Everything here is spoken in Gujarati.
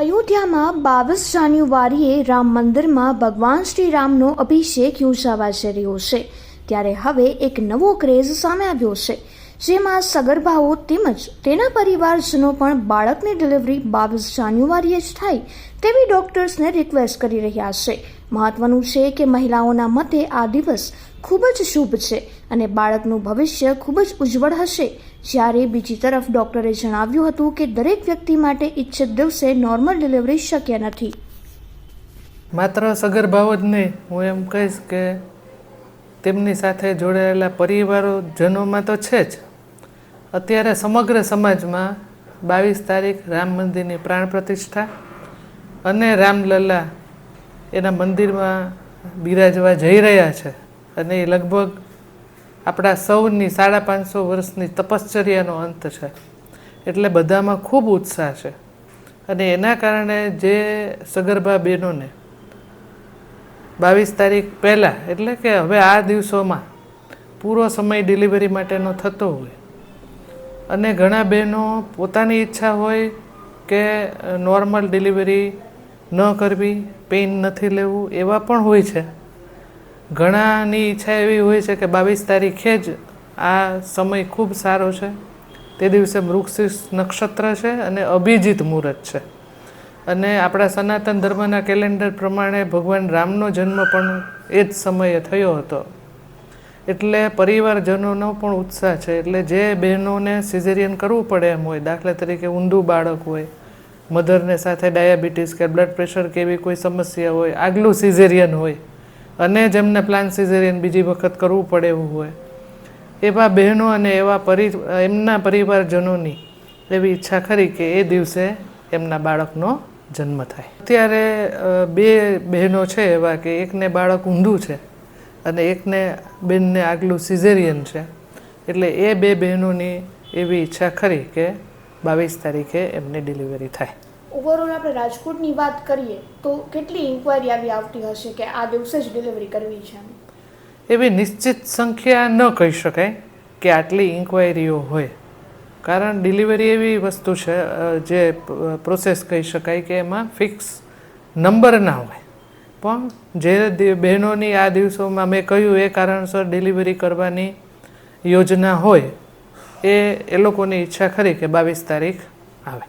અયોધ્યામાં બાવીસ જાન્યુઆરીએ રામ મંદિરમાં ભગવાન શ્રી રામનો અભિષેક યોજાવા જઈ રહ્યો છે. ત્યારે હવે એક નવો ક્રેઝ સામે આવ્યો છે. જેમાં સગર્ભાઓ તેમજ તેના પરિવારજનો પણ બાળકની ડિલિવરી બાવીસ જાન્યુઆરીએ જ થાય તેવી ડોક્ટર્સને રિક્વેસ્ટ કરી રહ્યા છે. મહત્વનું છે કે મહિલાઓના મતે આ દિવસ ખૂબ જ શુભ છે અને બાળકનું ભવિષ્ય ખૂબ જ ઉજ્જવળ હશે. જ્યારે બીજી તરફ ડોક્ટરે જણાવ્યું હતું કે દરેક વ્યક્તિ માટે ઈચ્છિત દિવસે નોર્મલ ડિલિવરી શક્ય નથી. માત્ર સગર્ભાઓ જ નહીં, હું એમ કહીશ કે તેમની સાથે જોડાયેલા પરિવારો જનોમાં તો છે જ. અત્યારે સમગ્ર સમાજમાં બાવીસ તારીખ રામ મંદિરની પ્રાણ પ્રતિષ્ઠા અને રામલલ્લા એના મંદિરમાં બિરાજવા જઈ રહ્યા છે. અને એ લગભગ આપણા સૌની સાડા પાંચસો વર્ષની તપશ્ચર્યાનો અંત છે. એટલે બધામાં ખૂબ ઉત્સાહ છે. અને એના કારણે જે સગર્ભા બહેનોને બાવીસ તારીખ પહેલાં, એટલે કે હવે આ દિવસોમાં પૂરો સમય ડિલિવરી માટેનો થતો હોય, અને ઘણા બહેનો પોતાની ઈચ્છા હોય કે નોર્મલ ડિલિવરી ન કરવી, પેઇન નથી લેવું, એવા પણ હોય છે. ઘણાની ઈચ્છા એવી હોય છે કે બાવીસ તારીખે જ આ સમય ખૂબ સારો છે. તે દિવસે મૃગશીર્ષ નક્ષત્ર છે અને અભિજીત મુહૂર્ત છે. અને આપણા સનાતન ધર્મના કેલેન્ડર પ્રમાણે ભગવાન રામનો જન્મ પણ એ જ સમયે થયો હતો. એટલે પરિવારજનોનો પણ ઉત્સાહ છે. એટલે જે બહેનોને સિઝેરિયન કરવું પડે એમ હોય, દાખલા તરીકે ઊંધું બાળક હોય મધરને સાથે ડાયાબિટીસ કે બ્લડ પ્રેશર કે એવી કોઈ સમસ્યા હોય, આગલું સિઝેરિયન હોય અને જેમને પ્લાન સિઝેરિયન બીજી વખત કરવું પડે એવું હોય. એવા બહેનો અને એવા પરિ એમના પરિવારજનોની એવી ઈચ્છા ખરી કે એ દિવસે એમના બાળકનો જન્મ થાય. અત્યારે બે બહેનો છે એવા કે એકને બાળક ઊંધું છે અને એકને બેનને આગલું સિઝેરિયન છે. એટલે એ બે બહેનોની એવી ઈચ્છા ખરી કે બાવીસ તારીખે એમની ડિલિવરી થાય. ઓવરઓલ આપણે રાજકોટની વાત કરીએ, તો કેટલી ઇન્ક્વાયરી આવી આવતી હશે કે આ દિવસે જ ડિલિવરી કરવી છે એવી નિશ્ચિત સંખ્યા ન કહી શકાય કે આટલી ઇન્ક્વાયરીઓ હોય. કારણ ડિલિવરી એવી વસ્તુ છે જે પ્રોસેસ કહી શકાય કે એમાં ફિક્સ નંબર ના હોય. પણ જે બહેનોની આ દિવસોમાં મેં કહ્યું એ કારણસર ડિલિવરી કરવાની યોજના હોય, એ એ લોકોની ઈચ્છા ખરી કે બાવીસ તારીખ આવે.